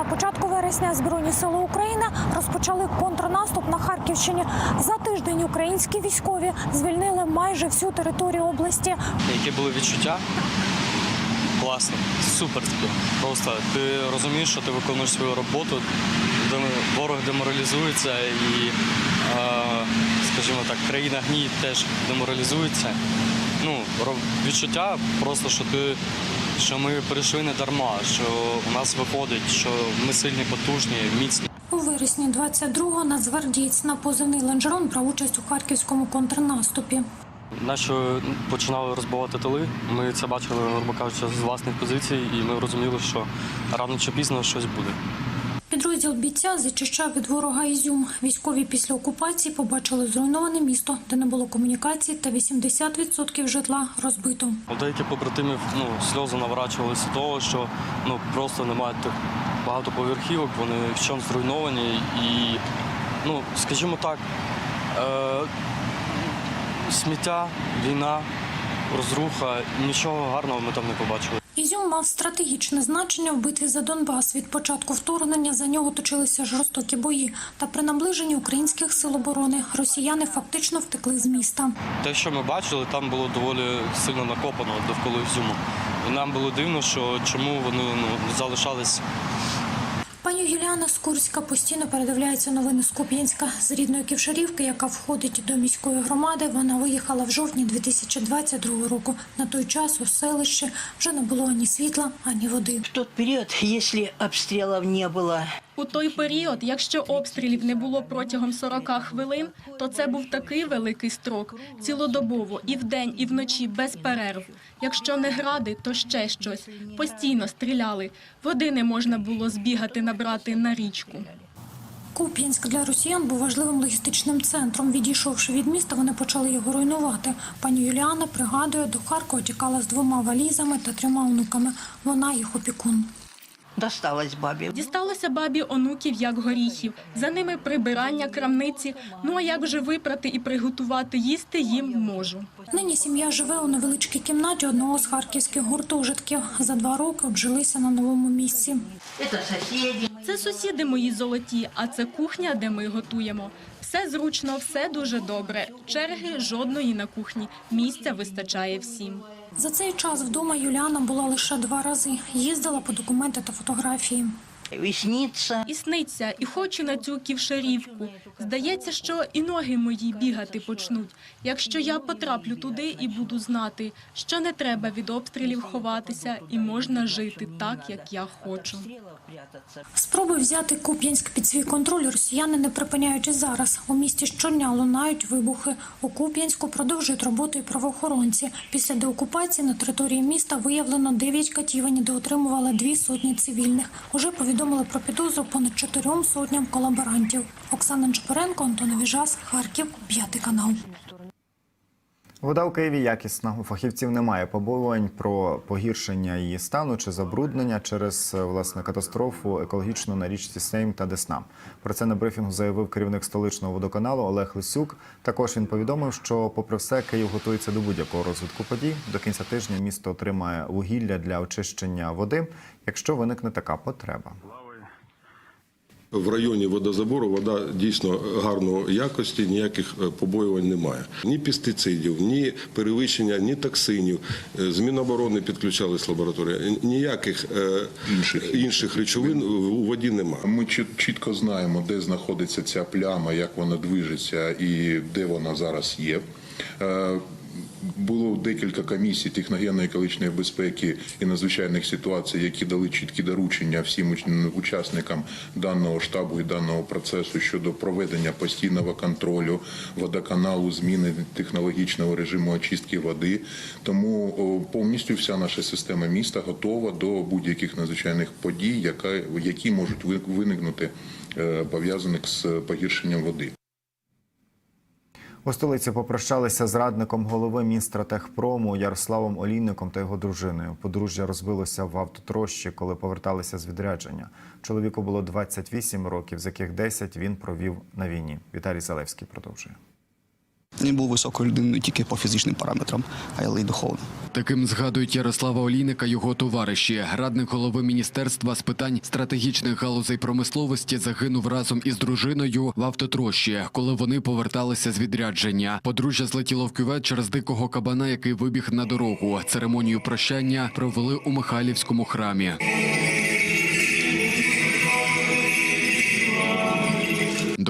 На початку вересня Збройні сили України розпочали контрнаступ на Харківщині. За тиждень українські військові звільнили майже всю територію області. Які були відчуття? Класно, супер. Просто ти розумієш, що ти виконуєш свою роботу, ворог деморалізується і, е, скажімо так, країна гній теж деморалізується. Ну, відчуття просто, що ти. Що ми прийшли не дарма, що у нас виходить, що ми сильні, потужні, міцні. У вересні 22-го нацгвардієць на позивний Ланжерон брав участь у харківському контрнаступі. Наші починали розбивати тили. Ми це бачили, грубо кажучи, з власних позицій, і ми розуміли, що рано чи пізно щось буде. Підрозділ бійця зачищав від ворога Ізюм. Військові після окупації побачили зруйноване місто, де не було комунікацій, та 80% житла розбито. У деяких побратимів ну, сльози наворачувалися того, що ну, просто немає тих багатоповерхівок, вони вчом зруйновані. І, ну, скажімо так, е- сміття, війна, розруха, нічого гарного ми там не побачили. Ізюм мав стратегічне значення в битві за Донбас. Від початку вторгнення за нього точилися жорстокі бої. Та при наближенні українських сил оборони росіяни фактично втекли з міста. Те, що ми бачили, там було доволі сильно накопано довкола Ізюму. І нам було дивно, що чому вони ну, залишались Пані Юліана Скурська постійно передивляється новини з Куп'янська з рідної Ківшарівки, яка входить до міської громади. Вона виїхала в жовтні 2022 року. На той час у селищі вже не було ані світла, ані води. В той період, якщо обстрілів не было, У той період, якщо обстрілів не було протягом 40 хвилин, то це був такий великий строк цілодобово, і вдень, і вночі без перерв. Якщо не гради, то ще щось. Постійно стріляли. Води не можна було збігати набрати на річку. Куп'янськ для росіян був важливим логістичним центром. Відійшовши від міста, вони почали його руйнувати. Пані Юліана пригадує, до Харкова тікала з двома валізами та трьома онуками. Вона їх опікун. Досталось бабе. Дісталося бабі онуків як горіхів. За ними прибирання крамниці. Ну а як же випрати і приготувати їсти їм можу. Нині сім'я живе у невеличкій кімнаті одного з харківських гуртожитків. За два роки обжилися на новому місці. Це сусіди мої золоті, а це кухня, де ми готуємо. Все зручно, все дуже добре. Черги жодної на кухні. Місця вистачає всім. За цей час вдома Юліана була лише два рази. Їздила по документи та фотографії. И снится. І сниться, і хочу на цю ківшарівку. Здається, що і ноги мої бігати почнуть. Якщо я потраплю туди і буду знати, що не треба від обстрілів ховатися, і можна жити так, як я хочу. Спроби взяти Куп'янськ під свій контроль росіяни не припиняють і зараз. У місті щодня лунають вибухи. У Куп'янську продовжують роботу і правоохоронці. Після деокупації на території міста виявлено 9 катівень, де отримували дві сотні цивільних. Уже повідомили про підозру понад чотирьом сотням колаборантів. Оксана Чепуренко, Антон Віжас, Харків, п'ятий канал. Вода у Києві якісна. У фахівців немає побоювань про погіршення її стану чи забруднення через е, власне катастрофу екологічну на річці Сейм та Десна. Про це на брифінгу заявив керівник столичного водоканалу Олег Лисюк. Також він повідомив, що, попри все, Київ готується до будь-якого розвитку подій. До кінця тижня місто отримає вугілля для очищення води, якщо виникне така потреба. В районі водозабору вода дійсно гарної якості, ніяких е, побоювань немає. Ні пестицидів, ні перевищення, ні токсинів. Е, З Міноборони підключались лабораторії. Ніяких е, Інших. інших речовин у воді немає. Ми чіт- чітко знаємо, де знаходиться ця пляма, як вона движеться і де вона зараз є. Було декілька комісій техногенної екологічної безпеки і надзвичайних ситуацій, які дали чіткі доручення всім учасникам даного штабу і даного процесу щодо проведення постійного контролю водоканалу, зміни технологічного режиму очистки води. Тому повністю вся наша система міста готова до будь-яких надзвичайних подій, які можуть виникнути е, пов'язаних з погіршенням води. У столиці попрощалися з радником голови Мінстратехпрому Ярославом Олійником та його дружиною. Подружжя розбилося в автотрощі, коли поверталися з відрядження. Чоловіку було 28 років, з яких 10 він провів на війні. Віталій Залевський продовжує. Він був високою людиною не тільки по фізичним параметрам, але й духовно. Таким згадують Ярослава Олійника його товариші. Радник голови міністерства з питань стратегічних галузей промисловості загинув разом із дружиною в автотрощі, коли вони поверталися з відрядження. Подружжя злетіло в кювет через дикого кабана, який вибіг на дорогу. Церемонію прощання провели у Михайлівському храмі.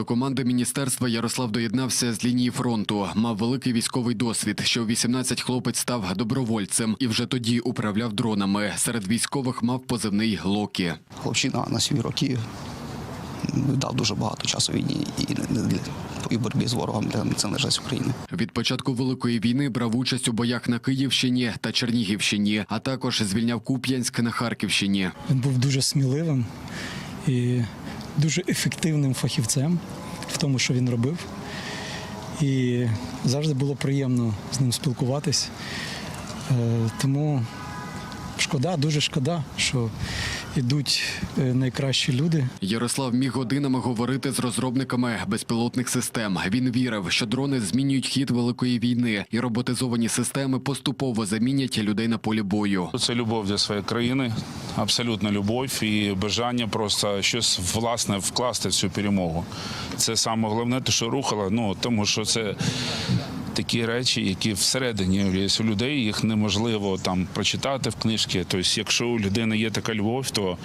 До команди міністерства Ярослав доєднався з лінії фронту. Мав великий військовий досвід. Що в 18 хлопець став добровольцем і вже тоді управляв дронами. Серед військових мав позивний Локі. Хлопчина на свої роки дав дуже багато часу війні і для і боротьбі з ворогом для незалежності України. Від початку великої війни брав участь у боях на Київщині та Чернігівщині, а також звільняв Куп'янськ на Харківщині. Він був дуже сміливим і дуже ефективним фахівцем в тому, що він робив. І завжди було приємно з ним спілкуватись. Е, Тому шкода, дуже шкода, що йдуть е, найкращі люди. Ярослав міг годинами говорити з розробниками безпілотних систем. Він вірив, що дрони змінюють хід великої війни, і роботизовані системи поступово замінять людей на полі бою. Це любов до своєї країни, абсолютна любов і бажання просто щось власне вкласти в цю перемогу. Це саме головне, те, що рухало. Ну тому що це такі речі, які всередині у людей, їх неможливо там прочитати в книжці. Тобто, якщо у людини є така любов, то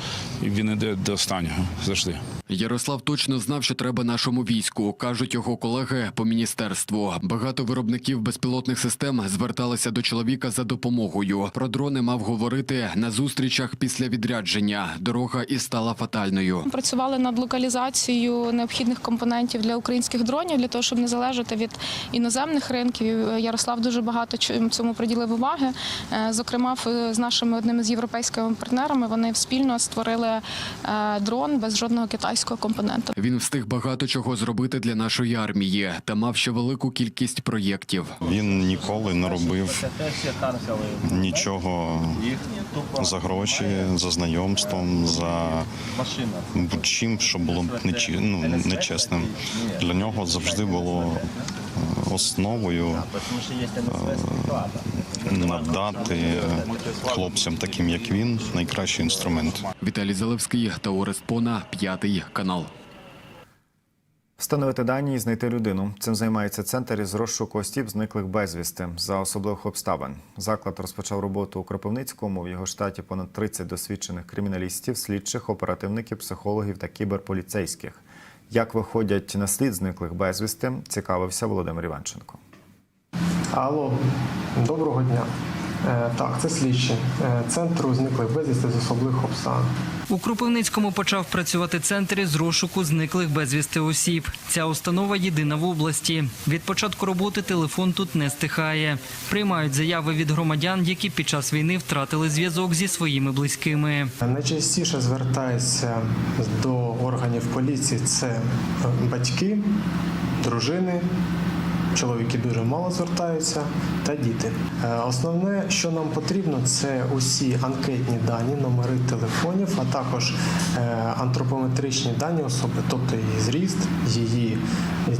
він іде до останнього завжди. Ярослав точно знав, що треба нашому війську, кажуть його колеги по міністерству. Багато виробників безпілотних систем зверталися до чоловіка за допомогою. Про дрони мав говорити на зустрічах після відрядження. Дорога і стала фатальною. Працювали над локалізацією необхідних компонентів для українських дронів для того, щоб не залежати від іноземних ринків. Ярослав дуже багато цьому приділив уваги. Е, Зокрема, в- з нашими одними з європейськими партнерами вони спільно створили е, дрон без жодного китайського компонента. Він встиг багато чого зробити для нашої армії та мав ще велику кількість проєктів. Він ніколи не робив нічого за гроші, за знайомством, за будь-чим, що було б ну, нечесним. Для нього завжди було е, основою е, надати хлопцям, таким як він, найкращий інструмент. Віталій Залевський та Орест Пона, п'ятий канал. Встановити дані і знайти людину. Цим займається центр із розшуку осіб, зниклих безвісти за особливих обставин. Заклад розпочав роботу у Кропивницькому. В його штаті понад 30 досвідчених криміналістів, слідчих, оперативників, психологів та кіберполіцейських. Як виходять на слід зниклих безвісти, цікавився Володимир Іванченко. Алло, доброго дня. Е, Так, це слідчі е, центру зниклих безвісти з особливих обставин. У Кропивницькому почав працювати центр із розшуку зниклих безвісти осіб. Ця установа єдина в області. Від початку роботи телефон тут не стихає. Приймають заяви від громадян, які під час війни втратили зв'язок зі своїми близькими. Найчастіше звертаються до органів поліції це батьки, дружини. Чоловіки дуже мало звертаються та діти. Е, Основне, що нам потрібно, це усі анкетні дані, номери телефонів, а також е, антропометричні дані особи, тобто її зріст, її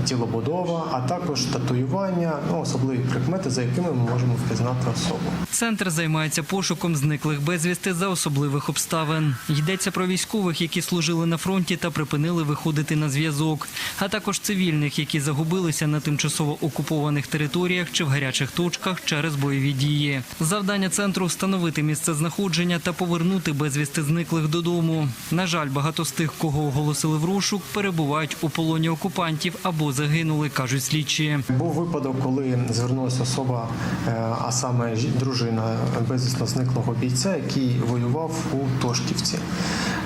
тілобудова, а також татуювання, ну, особливі прикмети, за якими ми можемо впізнати особу. Центр займається пошуком зниклих безвісти за особливих обставин. Йдеться про військових, які служили на фронті та припинили виходити на зв'язок, а також цивільних, які загубилися на тимчасово окупованих територіях чи в гарячих точках через бойові дії. Завдання центру встановити місце знаходження та повернути безвісти зниклих додому. На жаль, багато з тих, кого оголосили в розшук, перебувають у полоні окупантів або загинули, кажуть слідчі. Був випадок, коли звернулася особа, е, а саме дружина безвісно зниклого бійця, який воював у Тошківці.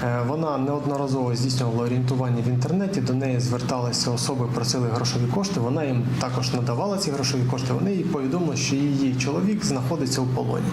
Е, Вона неодноразово здійснювала орієнтування в інтернеті. До неї зверталися особи, просили грошові кошти. Вона їм також надавала ці грошові кошти. Вони їй повідомили, що її чоловік знаходиться у полоні.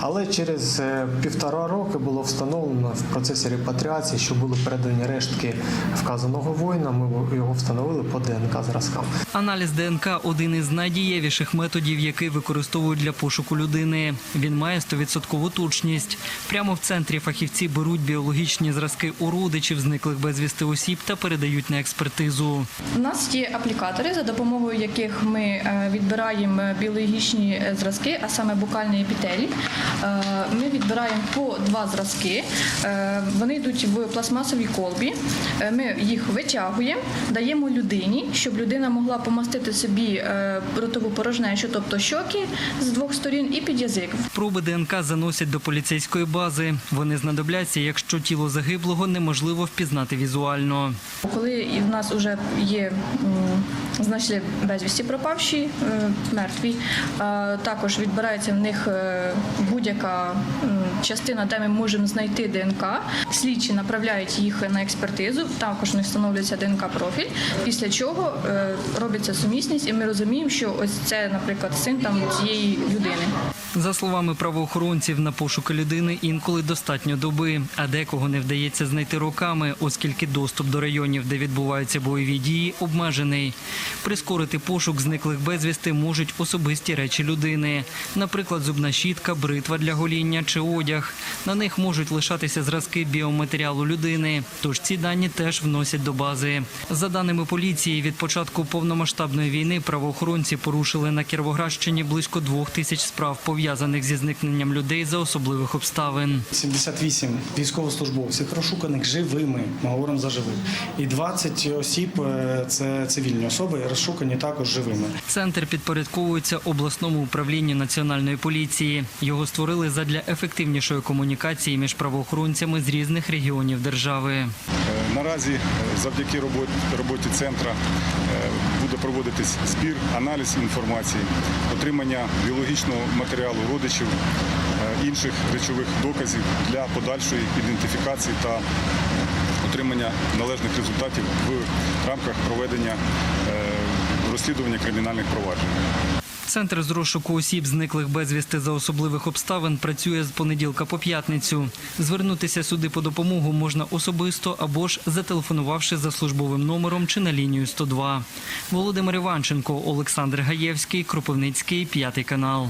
Але через е, півтора роки було встановлено в процесі репатріації, що були передані рештки вказаного воїна. Ми його встановили по ДНК зразкам. Аналіз ДНК один із найдієвіших методів, який використовують для пошуку людини. Він має 100% точність. Прямо в центрі фахівці беруть біологічні зразки у родичів зниклих безвісти осіб та передають на експертизу. У нас є аплікатори, за допомогою яких яких ми е, відбираємо біологічні е, зразки, а саме букальний епітелій. Е, Ми відбираємо по два зразки. Вони йдуть в пластмасовій колбі. Ми їх витягуємо, даємо людині, щоб людина могла помастити собі ротову порожнечу, тобто щоки з двох сторін і під язик. Проби ДНК заносять до поліцейської бази. Вони знадобляться, якщо тіло загиблого неможливо впізнати візуально. Коли в нас вже є м, знайшли безвісті пропавші, е, мертві, е, також відбирається в них е, будь-яка частина, де ми можемо знайти ДНК. Слідчі направляють їх на експертизу, також не встановлюється ДНК-профіль, після чого е, робиться сумісність, і ми розуміємо, що ось це, наприклад, син там цієї людини. За словами правоохоронців, на пошуки людини інколи достатньо доби, а декого не вдається знайти роками, оскільки доступ до районів, де відбуваються бойові дії, обмежений. Прискорити пошук зниклих безвісти можуть особисті речі людини, наприклад, зубна щітка, бритва для гоління чи одяг. На них можуть лишатися зразки біоматеріалу людини, тож ці дані теж вносять до бази. За даними поліції, від початку повномасштабної війни правоохоронці порушили на Кіровоградщині близько двох тисяч справ, пов'язаних зі зникненням людей за особливих обставин. 78 військовослужбовців розшуканих живими, ми говоримо за живих. І 20 осіб е, це цивільні особи, розшукані також живими. Центр підпорядковується обласному управлінню національної поліції. Його створили задля ефективнішої комунікації між правоохоронцями з різних регіонів держави. Е, Наразі е, завдяки роботі, роботі центра е, буде проводитись збір, аналіз інформації, отримання біологічного матеріалу родичів, інших речових доказів для подальшої ідентифікації та отримання належних результатів в рамках проведення розслідування кримінальних проваджень. Центр з розшуку осіб, зниклих безвісти за особливих обставин, працює з понеділка по п'ятницю. Звернутися сюди по допомогу можна особисто або ж зателефонувавши за службовим номером чи на лінію 102. Володимир Іванченко, Олександр Гаєвський, Кропивницький, п'ятий канал.